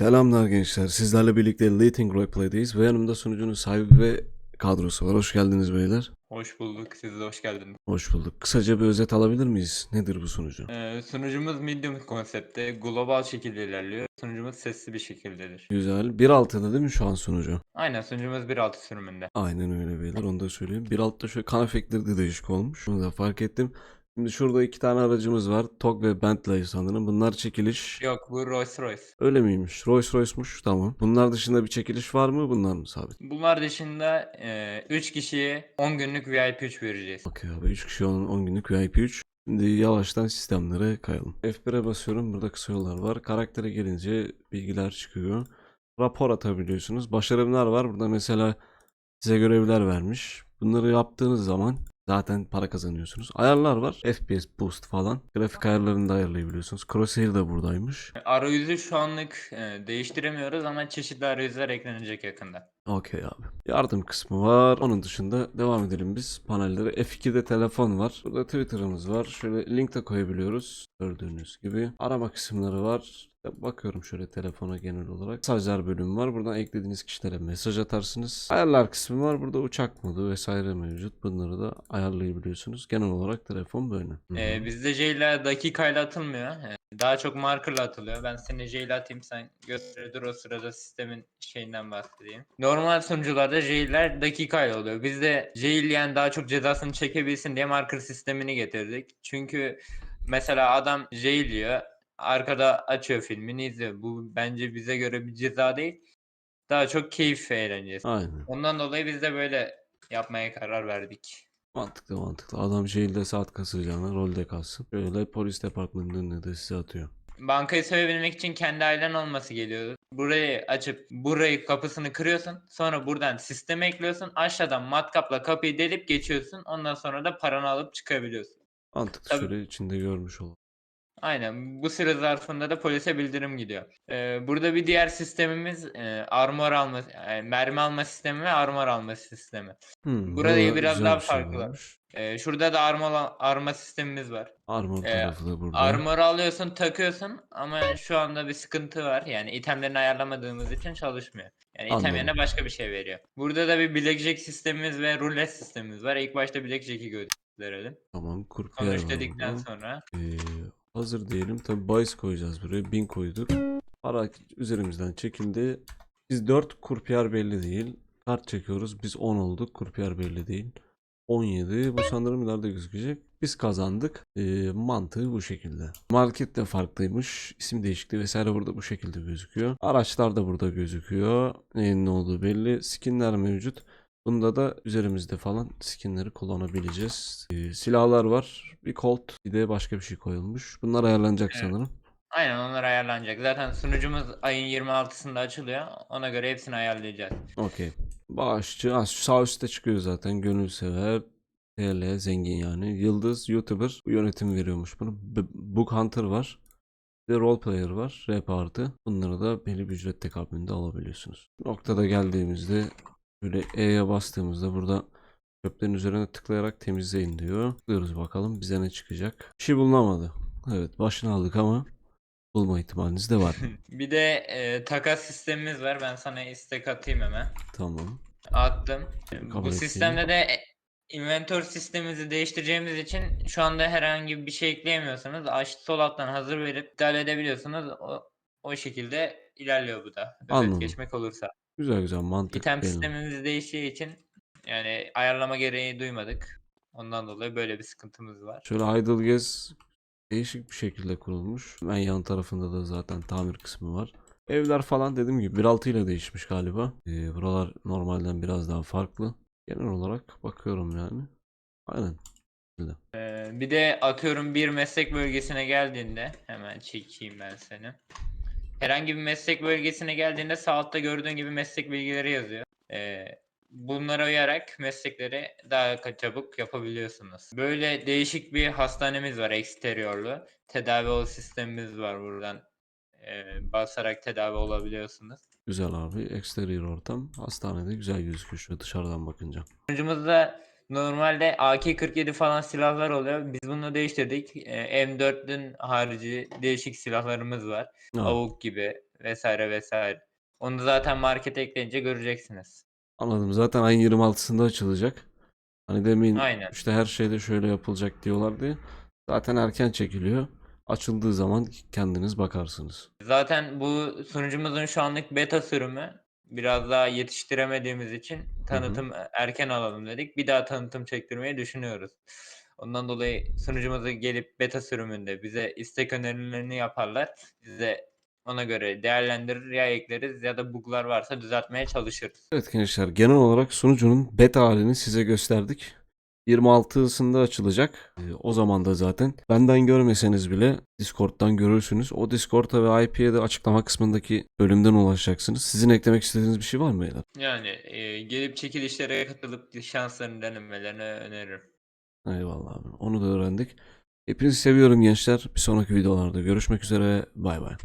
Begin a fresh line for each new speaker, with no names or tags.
Selamlar gençler. Sizlerle birlikte Lating Roleplay'deyiz ve yanımda sunucunun sahibi ve kadrosu var. Hoş geldiniz beyler.
Hoş bulduk. Siz de hoş geldiniz.
Hoş bulduk. Kısaca bir özet alabilir miyiz? Nedir bu sunucu?
Ee, sunucumuz medium konsepte global şekilde ilerliyor. Sunucumuz sesli bir şekildedir.
Güzel. 1.6'da değil mi şu an sunucu?
Aynen sunucumuz 1.6 sürümünde.
Aynen öyle beyler. Onu da söyleyeyim. 1.6'da şöyle kan efektleri de değişik olmuş. Bunu da fark ettim. Şimdi şurada iki tane aracımız var. TOG ve Bentley sanırım. Bunlar çekiliş.
Yok bu Rolls Royce.
Öyle miymiş? Rolls Royce'muş. Tamam. Bunlar dışında bir çekiliş var mı? Bunlar mı sabit?
Bunlar dışında 3 kişiye 10 günlük VIP 3 vereceğiz.
Okey abi 3 kişi olan 10 günlük VIP 3. Şimdi yavaştan sistemlere kayalım. F1'e basıyorum. Burada kısa yollar var. Karaktere gelince bilgiler çıkıyor. Rapor atabiliyorsunuz. Başarımlar var. Burada mesela size görevler vermiş. Bunları yaptığınız zaman zaten para kazanıyorsunuz. Ayarlar var. FPS boost falan. Grafik ayarlarını da ayarlayabiliyorsunuz. Crosshair de buradaymış.
Arayüzü şu anlık e, değiştiremiyoruz ama çeşitli arayüzler eklenecek yakında.
Okey abi. Yardım kısmı var. Onun dışında devam edelim biz panellere. F2'de telefon var. Burada Twitter'ımız var. Şöyle link de koyabiliyoruz. Gördüğünüz gibi. Arama kısımları var. Bakıyorum şöyle telefona genel olarak. Mesajlar bölümü var. Buradan eklediğiniz kişilere mesaj atarsınız. Ayarlar kısmı var. Burada uçak modu vesaire mevcut. Bunları da ayarlayabiliyorsunuz. Genel olarak telefon böyle. Hı hı.
E, bizde J ile dakikayla atılmıyor. E, daha çok markerla atılıyor. Ben seni J ile atayım sen gösterir o sırada sistemin şeyinden bahsedeyim. Normal sunucularda J'ler dakikayla oluyor. Bizde J yani daha çok cezasını çekebilsin diye marker sistemini getirdik. Çünkü mesela adam J'liyor arkada açıyor filmini izliyor. Bu bence bize göre bir ceza değil. Daha çok keyif ve eğlencesi.
Aynen.
Ondan dolayı biz de böyle yapmaya karar verdik.
Mantıklı mantıklı. Adam jailde saat kasacağına rolde kalsın. Böyle polis departmanının önüne de size atıyor.
Bankayı soyabilmek için kendi ailen olması geliyor. Burayı açıp burayı kapısını kırıyorsun. Sonra buradan sisteme ekliyorsun. Aşağıdan matkapla kapıyı delip geçiyorsun. Ondan sonra da paranı alıp çıkabiliyorsun.
Mantıklı
Tabii.
süre içinde görmüş olalım.
Aynen. Bu süre zarfında da polise bildirim gidiyor. Ee, burada bir diğer sistemimiz e, armor alma, e, mermi alma sistemi ve armor alma sistemi.
Hmm,
Burada
burada
biraz daha
bir şey
farklı.
varmış.
Ee, şurada da armor arma sistemimiz var.
Armor
Ee,
tarafı da burada.
Armor alıyorsun, takıyorsun ama şu anda bir sıkıntı var. Yani itemlerini ayarlamadığımız için çalışmıyor. Yani item yerine başka bir şey veriyor. Burada da bir blackjack sistemimiz ve roulette sistemimiz var. İlk başta blackjack'i gösterelim.
Tamam
dedikten
burada.
sonra
Ee, hazır diyelim. Tabi bahis koyacağız buraya. 1000 koyduk. Para üzerimizden çekildi. Biz 4 kurpiyer belli değil. Kart çekiyoruz. Biz 10 olduk. Kurpiyer belli değil. 17. Bu sanırım ileride gözükecek. Biz kazandık. Ee, mantığı bu şekilde. Market de farklıymış. İsim değişikliği vesaire burada bu şekilde gözüküyor. Araçlar da burada gözüküyor. Neyin ne olduğu belli. Skinler mevcut. Bunda da üzerimizde falan skinleri kullanabileceğiz. Ee, silahlar var. Bir Colt bir de başka bir şey koyulmuş. Bunlar ayarlanacak
Evet.
sanırım.
aynen onlar ayarlanacak. Zaten sunucumuz ayın 26'sında açılıyor. Ona göre hepsini ayarlayacağız.
Okey. Bağışçı az sağ üstte çıkıyor zaten. Gönülsever. TL zengin yani. Yıldız YouTuber. Bu yönetim veriyormuş bunu. Book Hunter var. Bir de role player var. Rap artı. Bunları da belli bir ücret tekamülünde alabiliyorsunuz. Noktada geldiğimizde böyle E'ye bastığımızda burada çöplerin üzerine tıklayarak temizleyin diyor. Tıklıyoruz bakalım bize ne çıkacak. Bir şey bulunamadı. Evet başını aldık ama bulma ihtimaliniz de var.
Bir de e, takas sistemimiz var. Ben sana istek atayım hemen.
tamam.
Attım.
Kabul
Bu sistemde de e, inventor sistemimizi değiştireceğimiz için şu anda herhangi bir şey ekleyemiyorsanız aş sol alttan hazır verip iptal edebiliyorsunuz. O, o şekilde ilerliyor bu da. Özet geçmek olursa.
Güzel güzel mantıklı.
İtem
benim.
sistemimiz değiştiği için yani ayarlama gereği duymadık. Ondan dolayı böyle bir sıkıntımız var.
Şöyle Idle Gez değişik bir şekilde kurulmuş. En yan tarafında da zaten tamir kısmı var. Evler falan dediğim gibi 1.6 ile değişmiş galiba. Ee, buralar normalden biraz daha farklı. Genel olarak bakıyorum yani. Aynen.
Ee, bir de atıyorum bir meslek bölgesine geldiğinde hemen çekeyim ben seni. Herhangi bir meslek bölgesine geldiğinde sağ altta gördüğün gibi meslek bilgileri yazıyor. Ee, bunlara uyarak meslekleri daha çabuk yapabiliyorsunuz. Böyle değişik bir hastanemiz var eksteriyorlu. Tedavi ol sistemimiz var buradan. Ee, basarak tedavi olabiliyorsunuz.
Güzel abi. Exterior ortam. Hastanede güzel gözüküyor dışarıdan bakınca.
Sonucumuzda normalde AK-47 falan silahlar oluyor. Biz bunu değiştirdik. Ee, M4'ün harici değişik silahlarımız var.
Ha,
Avuk gibi vesaire vesaire. Onu zaten markete ekleyince göreceksiniz.
Anladım. Zaten ayın 26'sında açılacak. Hani demin
Aynen.
işte her şeyde şöyle yapılacak diyorlar diye. Zaten erken çekiliyor. Açıldığı zaman kendiniz bakarsınız.
Zaten bu sunucumuzun şu anlık beta sürümü biraz daha yetiştiremediğimiz için tanıtım erken alalım dedik. Bir daha tanıtım çektirmeyi düşünüyoruz. Ondan dolayı sunucumuza gelip beta sürümünde bize istek önerilerini yaparlar. Biz de ona göre değerlendirir ya ekleriz ya da bug'lar varsa düzeltmeye çalışırız.
Evet gençler genel olarak sunucunun beta halini size gösterdik. 26'sında açılacak. Ee, O zaman da zaten benden görmeseniz bile Discord'dan görürsünüz. O Discord'a ve IP'ye de açıklama kısmındaki bölümden ulaşacaksınız. Sizin eklemek istediğiniz bir şey var mı beyler?
Yani e, gelip çekilişlere katılıp şanslarını denemelerini öneririm.
Eyvallah abi. Onu da öğrendik. Hepinizi seviyorum gençler. Bir sonraki videolarda görüşmek üzere. Bay bay.